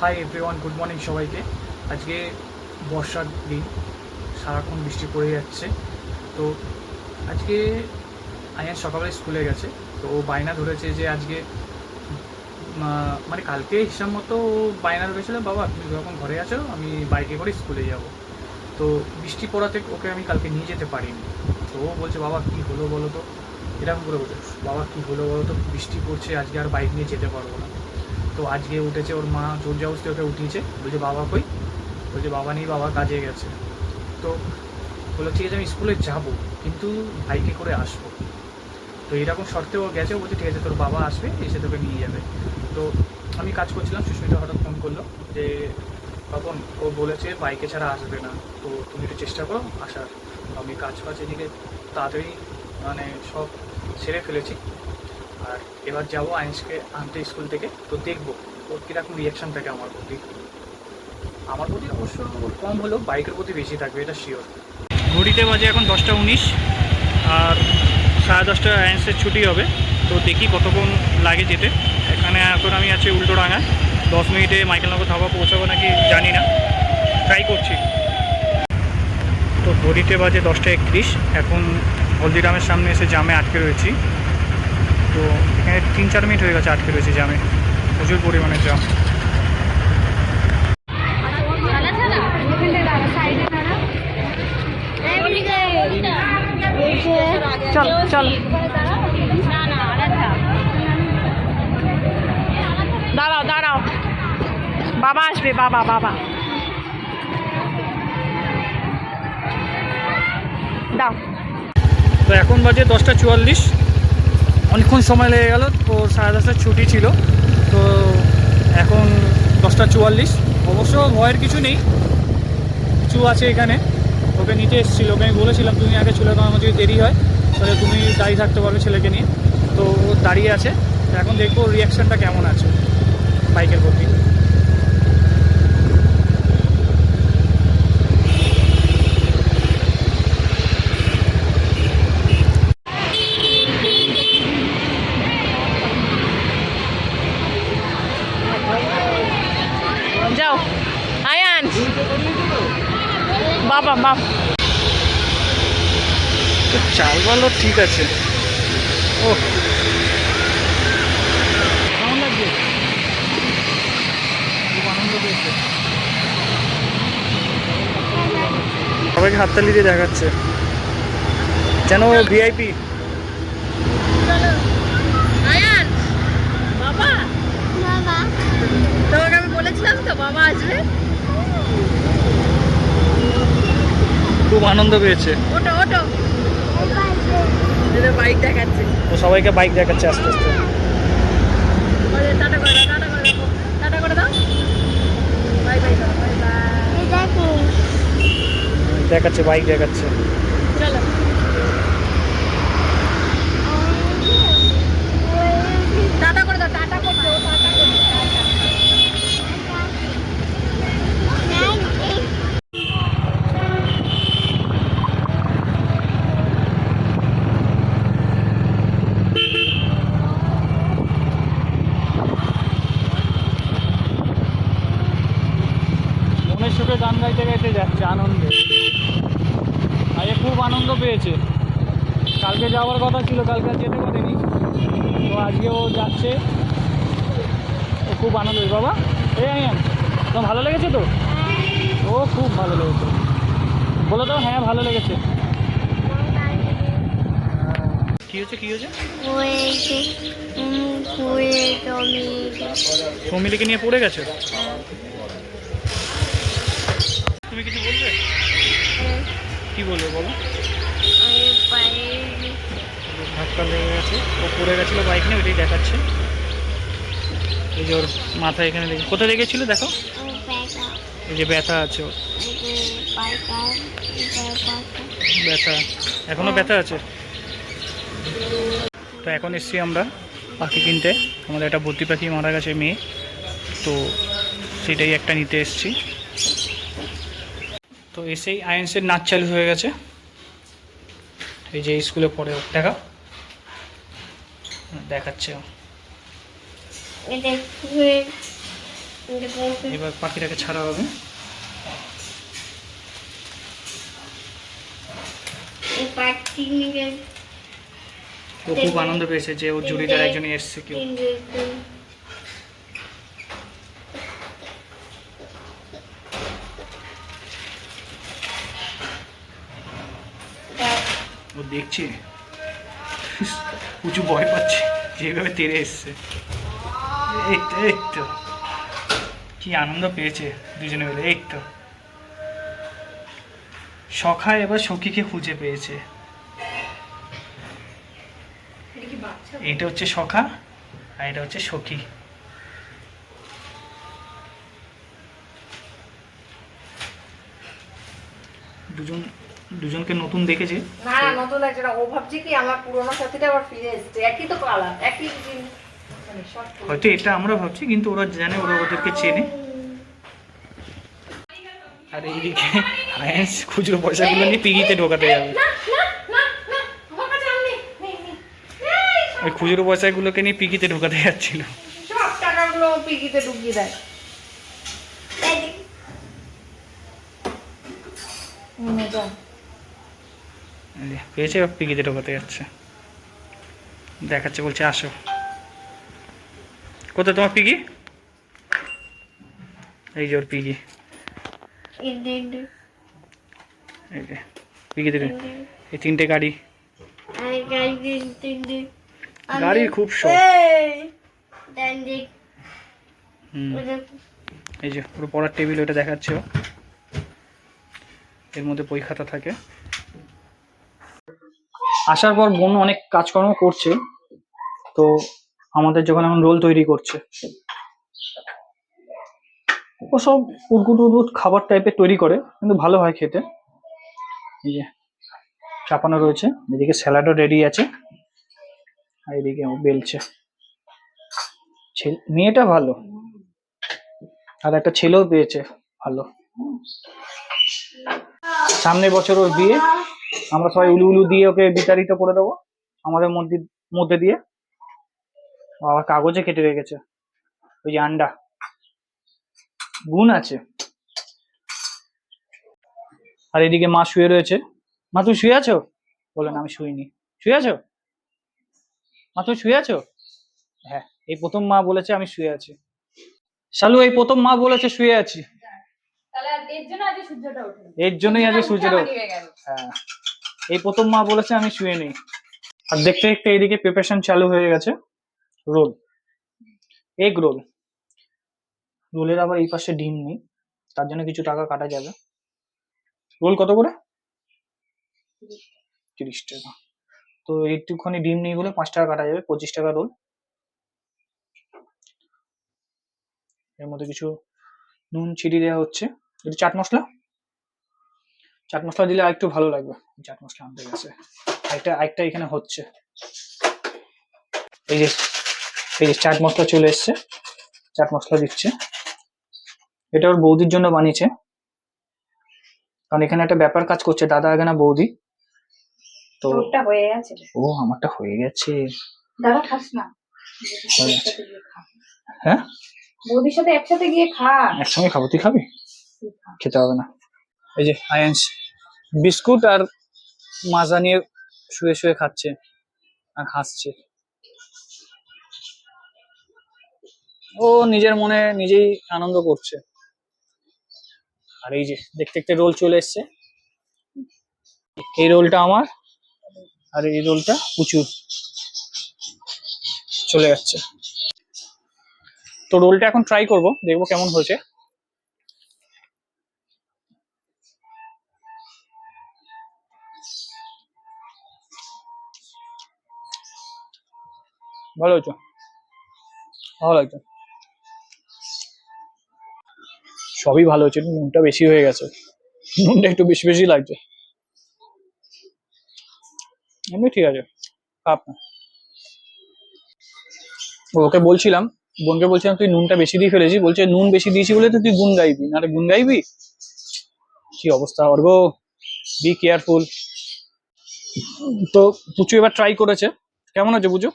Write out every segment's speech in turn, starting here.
Hi everyone good morning সবাইকে। আজকে বর্ষার দিন, সারাক্ষণ বৃষ্টি পড়ে যাচ্ছে। তো আজকে আয়ান সকালে স্কুলে গেছে, তো ও বায়না ধরেছে যে আজকে মানে কালকে হিসাব মতো ও বায়না ধরেছিল, বাবা, তুমি যখন ঘরে আছো, আমি বাইকে করে স্কুলে যাব। তো বৃষ্টি পড়াতে ওকে আমি কালকে নিয়ে যেতে পারিনি। তো ও বলছে, বাবা, কী হলো বলো তো? এরকম করে বলছে, বাবা, কী হলো বলো তো? বৃষ্টি পড়ছে, আজকে আর বাইক নিয়ে যেতে পারব না। তো আজকে উঠেছে ওর মা, জোর জবস্তি ওকে উঠিয়েছে। বলছে, বাবা কই? বলছে, বাবা নেই, বাবা কাজে গেছে। তো বলল, ঠিক আছে, আমি স্কুলে যাব, কিন্তু বাইকে করে আসব। তো এরকম শর্তে ও গেছে, ও বলছে, ঠিক আছে, তোর বাবা আসবে, এসে তোকে নিয়ে যাবে। তো আমি কাজ করছিলাম, সুস্মিতা হঠাৎ ফোন করল যে তখন ও বলেছে বাইকে ছাড়া আসবে না, তো তুমি একটু চেষ্টা করো আসার। আমি কাজ ফাজ এদিকে তাড়াতাড়ি মানে সব সেরে ফেলেছি। আর এবার যাব আইন্সকে আনতে স্কুল থেকে। তো দেখব ওর কীরকম রিয়াকশান থাকে আমার প্রতি। আমার প্রতি অবশ্য কম হলেও বাইকের প্রতি বেশি থাকবে, এটা শিওর ঘড়িতে বাজে এখন দশটা উনিশ, আর সাড়ে দশটা আইন্সের ছুটি হবে। তো দেখি কতক্ষণ লাগে যেতে। এখানে এখন আমি আছি উল্টোডাঙায় দশ মিনিটে মাইকেলনগর ধাবা পৌঁছাবো নাকি জানি না। ট্রাই করছি। তো ঘড়িতে বাজে দশটা একত্রিশ। এখন হলদিরামের সামনে এসে জামে আটকে রয়েছি। তো এখানে তিন চার মিনিট হয়ে গেছে আটকে রয়েছে জামে প্রচুর পরিমাণে জাম চালা চালা। দাঁড়াও দাঁড়াও। বাবা আসবে বাবা বাবা। দাও। তো এখন বাজে দশটা চুয়াল্লিশ। অনেকক্ষণ সময় লেগে গেল, তো সাড়ে দশটার ছুটি ছিল। তো এখন দশটা চুয়াল্লিশ। অবশ্য ভয়ের কিছু নেই। কিছু আছে এখানে। ওকে নিতে এসেছিল। ওকে আমি বলেছিলাম, তুমি আগে চলে তোমার যদি দেরি হয়, তাহলে তুমি দাঁড়িয়ে থাকতে পারবে ছেলেকে নিয়ে। তো ও দাঁড়িয়ে আছে। এখন দেখব রিয়াকশানটা কেমন আছে বাইকের প্রতি যাও আয়ান বাবা তো চালগুলো ঠিক আছে। ও কেমন লাগছে? আনন্দ পেয়েছে। সবাইকে হাততালি দিয়ে দেখাচ্ছে। যেন ভিআইপি বাবা। তোমাকে আমি বলেছিলাম তো বাবা আসবে। খুব আনন্দ পেয়েছে। ওটো ওটো। বাইক দেখাচ্ছে। ও সবাইকে বাইক দেখাচ্ছে আস্তে আস্তে। দেখাচ্ছে বাইক করে দাও টাটা করে দাও টাটা করে দাও বাই বাই দাও বাই বাই দেখাচ্ছে বাইক দেখাচ্ছে চলো টাটা করে দাও টাটা করছে ও টাটা করছে টাটা মনের সুখে গান গাইতে গাইতে যাচ্ছে আনন্দে আজকে খুব আনন্দ পেয়েছে। কালকে যাওয়ার কথা ছিল কালকে আর যেতে পারেনি। তো আজকে ও যাচ্ছে। ও খুব আনন্দ। বাবা এই আয়ান তোমার ভালো লেগেছে তো? ও খুব ভালো লেগেছে। বলে দাও হ্যাঁ ভালো লেগেছে। কি হচ্ছে কি হয়েছে? সৌমিলিকে নিয়ে পড়ে গেছে? তুমি কিছু বলবে? কি বলবে বলো? ধাক্কা লেগে গেছে। ও পড়ে গেছিল বাইক নিয়ে ওইটাই দেখাচ্ছে। এই যে ওর মাথা এখানে লেগে কোথায় লেগেছিল দেখো? এই যে ব্যথা আছে ওর। ব্যথা। এখনও ব্যথা আছে? তো এখন এসছি আমরা পাখি কিনতে। আমাদের একটা বদ্রি পাখি মারা গেছে, মেয়ে। তো সেটাই একটা নিতে এসছি। তো এসেই আইএনসের নাচ চালু হয়ে গেছে। এই যে স্কুলে পড়ে ওর দেখা। দেখাচ্ছে। এবার পাখিটাকে ছাড়া হবে। ও খুব আনন্দ পেয়েছে যে ওর জুড়িদার একজনই এসছে কেউ ও দেখছে। উঁচু ভয় পাচ্ছে যেভাবে তেড়ে এসছে। এই তো এই তো। কি আনন্দ পেয়েছে দুজনে মিলে এই তো। সখা এবার সখীকে খুঁজে পেয়েছে। এটা হচ্ছে সখা আর এটা হচ্ছে সখী। দুজন দুজনকে নতুন দেখেছে। না না নতুন লাগছে না। ও ভাবছে কি আমার পুরোনো সাথীটা আবার ফিরে এসেছে। একই তো কালার একই জিনিস। মানে। হয়তো এটা আমরা ভাবছি কিন্তু ওরা জানে ওরা ওদেরকে চেনে। আর এইদিকে আয়ান্স খুচরো পয়সাগুলো নিয়ে পিগিতে ঢোকাতে যাবে। না না না না আমার কাছে আর নেই নেই নেই। নেই, ওই খুচরো পয়সাগুলোকে নিয়ে পিগিতে ঢোকাতে যাচ্ছিল। সব টাকাগুলো পিকিতে ঢুকিয়ে দেয়। যে, পেয়েছে এবার পিগিতে ঢোকাতে যাচ্ছে। দেখাচ্ছে বলছে আসো। কোথায় তোমার পিগি? এই যে ওর পিগি। এই যে এই তিনটে গাড়ি। গাড়ির খুব হুম। এই যে পুরো পড়ার টেবিল ওটা দেখাচ্ছে এর মধ্যে বই খাতা থাকে। আসার পর বোন অনেক কাজকর্ম করছে। তো আমাদের যখন এখন রোল তৈরি করছে। ও সব উদ্গুট উদ্গুট খাবার টাইপের তৈরি করে, কিন্তু ভালো হয় খেতে। এই যে চাপানো রয়েছে, এদিকে স্যালাডও রেডি আছে। আর এদিকে বেলছে। মেয়েটা ভালো। আর একটা ছেলেও পেয়েছে ভালো। সামনের বছর ওর বিয়ে। আমরা সবাই উলু উলু দিয়ে ওকে বিতাড়িত করে দেবো আমাদের মধ্যে মধ্যে দিয়ে। আবার কাগজে কেটে রেখেছে। ওই যে আন্ডা। গুণ আছে। আর এদিকে মা শুয়ে রয়েছে। মা তুমি শুয়ে আছো? বলেন আমি শুইনি। শুয়ে আছো? মা তুমি শুয়ে আছো? হ্যাঁ এই প্রথম মা বলেছে আমি শুয়ে আছি। শালু এই প্রথম মা বলেছে শুয়ে আছি। এর সূর্যটা জন্যই আজকে সূর্যের উঠে হ্যাঁ। এই প্রথম মা বলেছে, আমি শুয়ে নেই। আর দেখতে দেখতে এদিকে প্রিপারেশন চালু হয়ে গেছে। রোল। এগ রোল রোলের আবার এই পাশে ডিম নেই। তার জন্য কিছু টাকা কাটা যাবে। রোল কত করে? তিরিশ টাকা। তো একটুখানি ডিম নেই বলে পাঁচ টাকা কাটা যাবে, পঁচিশ টাকা রোল। এর মধ্যে কিছু নুন ছিটিয়ে দেওয়া হচ্ছে। এটা চাট মশলা? চাট মশলা দিলে আরেকটু ভালো লাগবে। চাট মশলা আনতে গেছে একটা আরেকটা এখানে হচ্ছে। এই যে এই যে চাট মশলা চলে এসছে। চাট মশলা দিচ্ছে। এটা ওর বৌদির জন্য বানিয়েছে। কারণ এখানে একটা ব্যাপার কাজ করছে দাদা আগে না বৌদি। তো তোরটা হয়ে গেছে ও আমারটা হয়ে গেছে। দাদা খাস না। হয়ে। হ্যাঁ? বৌদির সাথে একসাথে গিয়ে খা। একসঙ্গে খাব তুই খাবি? খেতে হবে না। এই যে আয়ান্স বিস্কুট আর মাজা নিয়ে শুয়ে শুয়ে খাচ্ছে আর হাসছে। ও নিজের মনে নিজেই আনন্দ করছে। আর এই যে দেখতে দেখতে রোল চলে এসছে। এই রোলটা আমার আর এই রোলটা উঁচু। চলে যাচ্ছে। তো রোলটা এখন ট্রাই করব, দেখব কেমন হয়েছে। ভালো হয়েছে ভালো লাগছে সবই ভালো হয়েছে নুনটা বেশি হয়ে গেছে। নুনটা একটু বেশি বেশি লাগছে। এমনি ঠিক আছে খাপ ওকে বলছিলাম, বোনকে বলছিলাম, তুই নুনটা বেশি দিয়ে ফেলেছি। বলছে, নুন বেশি দিয়েছি বলে তো তুই গুন গাইবি, নাহলে গুন গাইবি? কি অবস্থা, অর্গ? বি কেয়ারফুল তো পুচু এবার ট্রাই করেছে। কেমন হয়েছে পুচু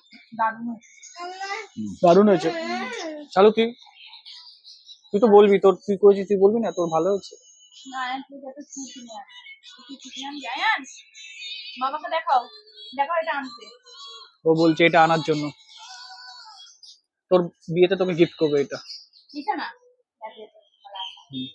দারুণ হয়েছে। চালু কি তুই তো বলবি তোর তুই করেছিস তুই বলবি না তোর ভালো হয়েছে? ও বলছে এটা আনার জন্য। তোর বিয়েতে তোকে গিফট করবে এটা। ঠিক না? হুম।